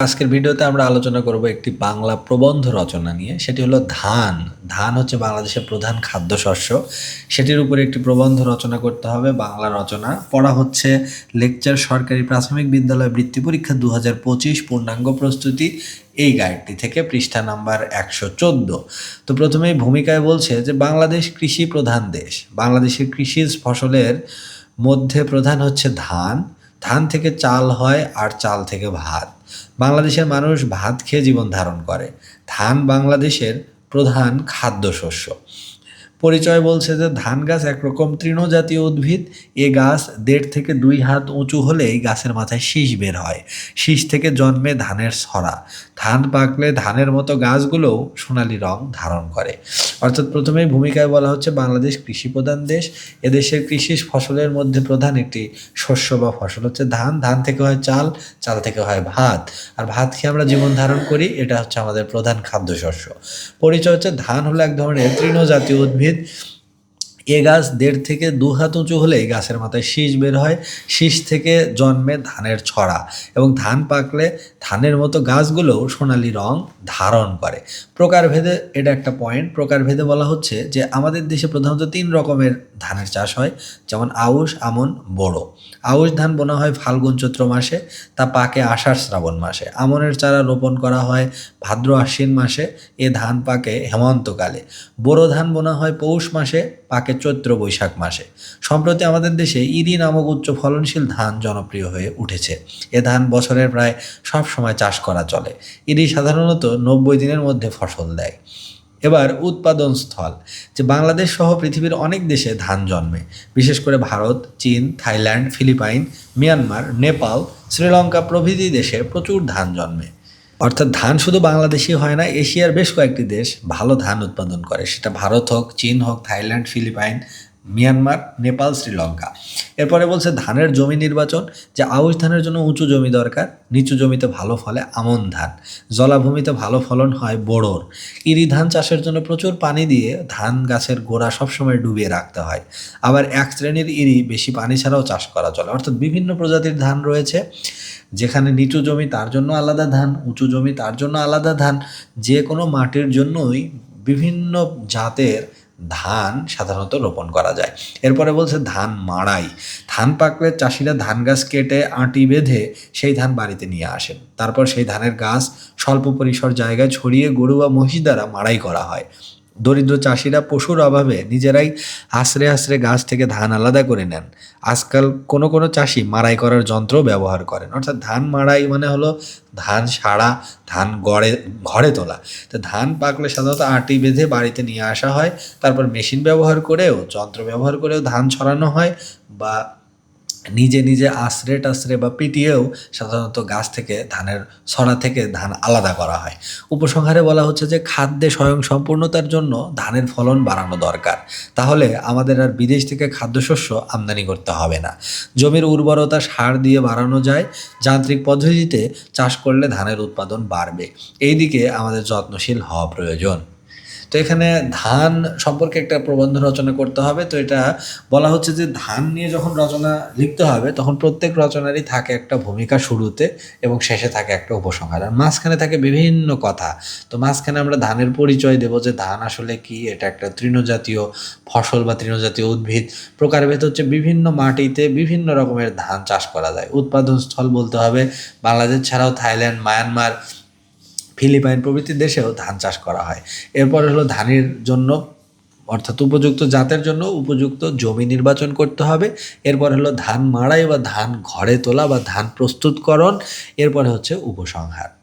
আজকের ভিডিওতে আমরা আলোচনা করব একটি বাংলা প্রবন্ধ রচনা নিয়ে। সেটি হলো ধান। ধান হচ্ছে বাংলাদেশের প্রধান খাদ্যশস্য। সেটির উপরে একটি প্রবন্ধ রচনা করতে হবে, বাংলা রচনা। পড়া হচ্ছে লেকচার সরকারি প্রাথমিক বিদ্যালয় বৃত্তি পরীক্ষা দু হাজার পঁচিশ, পূর্ণাঙ্গ প্রস্তুতি। এই গাইডটি থেকে পৃষ্ঠা নাম্বার একশো চোদ্দ। তো প্রথমেই ভূমিকায় বলছে যে, বাংলাদেশ কৃষি প্রধান দেশ। বাংলাদেশের কৃষিজ ফসলের মধ্যে প্রধান হচ্ছে ধান। ধান থেকে চাল হয় আর চাল থেকে ভাত। বাংলাদেশের মানুষ ভাত খেয়ে জীবন ধারণ করে। ধান বাংলাদেশের প্রধান খাদ্যশস্য। পরিচয় বলছে যে ধান গাছ একরকম তৃণজাতীয় উদ্ভিদ, এ গাছ দেড় থেকে দুই হাত উঁচু হলেই গাছের মাথায় শীষ বের হয়। শীষ থেকে জন্মে ধানের ছড়া। ধান পাকলে ধানের মতো গাছগুলোও সোনালি রং ধারণ করে। অর্থাৎ প্রথমেই ভূমিকায় বলা হচ্ছে বাংলাদেশ কৃষি প্রধান দেশ। এদেশের কৃষি ফসলের মধ্যে প্রধান একটি শস্য বা ফসল হচ্ছে ধান। ধান থেকে হয় চাল চাল থেকে হয় ভাত। আর ভাত খেয়ে আমরা জীবন ধারণ করি? এটা হচ্ছে আমাদের প্রধান খাদ্যশস্য। পরিচয় হচ্ছে ধান হলো এক ধরনের তৃণজাতীয় উদ্ভিদ। it. এ গাছ দেড় থেকে দু হাত উঁচু হলেই গাছের মাথায় শীষ বের হয়। শীষ থেকে জন্মে ধানের ছড়া এবং ধান পাকলে ধানের মতো গাছগুলোও সোনালি রং ধারণ করে। প্রকারভেদে এটা একটা পয়েন্ট প্রকারভেদে বলা হচ্ছে যে আমাদের দেশে প্রধানত তিন রকমের ধানের চাষ হয়, যেমন আউশ, আমন বোড়ো আউশ ধান বোনা হয় ফাল্গুন চৈত্র মাসে, তা পাকে আষাঢ় শ্রাবণ মাসে। আমনের চারা রোপণ করা হয় ভাদ্র আশ্বিন মাসে, এ ধান পাকে হেমন্তকালে। বোরো ধান বোনা হয় পৌষ মাসে, পাকে চৈত্র বৈশাখ মাসে। সম্প্রতি আমাদের দেশে ইরি নামক উচ্চ ফলনশীল ধান জনপ্রিয় হয়ে উঠেছে। এ ধান বছরের প্রায় সব সময় চাষ করা চলে। ইরি সাধারণত নব্বই দিনের মধ্যে ফসল দেয়। এবার উৎপাদন স্থল, যে বাংলাদেশ সহ পৃথিবীর অনেক দেশে ধান জন্মে। বিশেষ করে ভারত, চীন, Thailand, Philippines, Myanmar, Nepal, Sri Lanka প্রভৃতি দেশে প্রচুর ধান জন্মে। অর্থাৎ ধান শুধু বাংলাদেশই হয় না, এশিয়ার বেশ কয়েকটি দেশ ভালো ধান উৎপাদন করে। সেটা ভারত হোক, চীন হোক, Thailand, Philippines Myanmar, Nepal, Sri Lanka. এরপরে বলছে ধানের জমি নির্বাচন, যে আউশ ধানের জন্য উঁচু জমি দরকার, নিচু জমিতে ভালো ফলে আমন ধান, জলাভূমিতে ভালো ফলন হয় বোড়োর ইরি ধান চাষের জন্য প্রচুর পানি দিয়ে ধান গাছের গোড়া সবসময় ডুবিয়ে রাখতে হয়। আবার এক শ্রেণির ইরি বেশি পানি ছাড়াও চাষ করা চলে। অর্থাৎ বিভিন্ন প্রজাতির ধান রয়েছে, যেখানে নিচু জমি তার জন্য আলাদা ধান, উঁচু জমি তার জন্য আলাদা ধান, যে কোনো মাটির জন্যই বিভিন্ন জাতের ধান সাধারণত রোপণ করা যায়। এরপরে বলছে ধান মাড়াই। ধান পাকলে চাষিরা ধান গাছ কেটে আঁটি বেঁধে সেই ধান বাড়িতে নিয়ে আসেন। তারপর সেই ধানের গাছ স্বল্প পরিসর জায়গায় ছড়িয়ে গরু বা মহিষ দ্বারা মাড়াই করা হয়। দরিদ্র চাষিরা পশুর অভাবে নিজেরাই আশ্রে আশ্রে গাছ থেকে ধান আলাদা করে নেন। আজকাল কোনো কোনো চাষি মাড়াই করার যন্ত্র ব্যবহার করেন। অর্থাৎ ধান মাড়াই মানে হলো ধান সারা ধান গড়ে, ঘরে তোলা। তো ধান পাকলে সাধারণত আটি বেঁধে বাড়িতে নিয়ে আসা হয়। তারপর মেশিন ব্যবহার করেও, যন্ত্র ব্যবহার করেও ধান ছড়ানো হয় বা নিজে নিজে আশ্রে টাশ্রে বা পিটিয়েও সাধারণত গাছ থেকে ধানের ছড়া থেকে ধান আলাদা করা হয়। উপসংহারে বলা হচ্ছে যে, খাদ্যে স্বয়ং সম্পূর্ণতার জন্য ধানের ফলন বাড়ানো দরকার। তাহলে আমাদের আর বিদেশ থেকে খাদ্যশস্য আমদানি করতে হবে না। জমির উর্বরতা সার দিয়ে বাড়ানো যায়। যান্ত্রিক পদ্ধতিতে চাষ করলে ধানের উৎপাদন বাড়বে। এই দিকে আমাদের যত্নশীল হওয়া প্রয়োজন। তো এখানে ধান সম্পর্কে একটা প্রবন্ধ রচনা করতে হবে। তো এটা বলা হচ্ছে যে ধান নিয়ে যখন রচনা লিখতে হবে, তখন প্রত্যেক রচনারই থাকে একটা ভূমিকা শুরুতে এবং শেষে থাকে একটা উপসংহার। আর মাঝখানে থাকে বিভিন্ন কথা। তো মাঝখানে আমরা ধানের পরিচয় দেব যে ধান আসলে কি, এটা একটা তৃণজাতীয় ফসল বা তৃণজাতীয় উদ্ভিদ। প্রকারভেদ হচ্ছে বিভিন্ন মাটিতে বিভিন্ন রকমের ধান চাষ করা যায়। উৎপাদন স্থল বলতে হবে। বাংলাদেশ ছাড়াও থাইল্যান্ড, মায়ানমার ফিলিপাইন প্রভৃতি দেশেও ধান চাষ করা হয়। এরপরে হলো ধানের জন্য, অর্থাৎ উপযুক্ত জাতের জন্য উপযুক্ত জমি নির্বাচন করতে হবে। এরপর হলো ধান মাড়াই বা ধান ঘরে তোলা বা ধান প্রস্তুতকরণ। এরপরে হচ্ছে উপসংহার।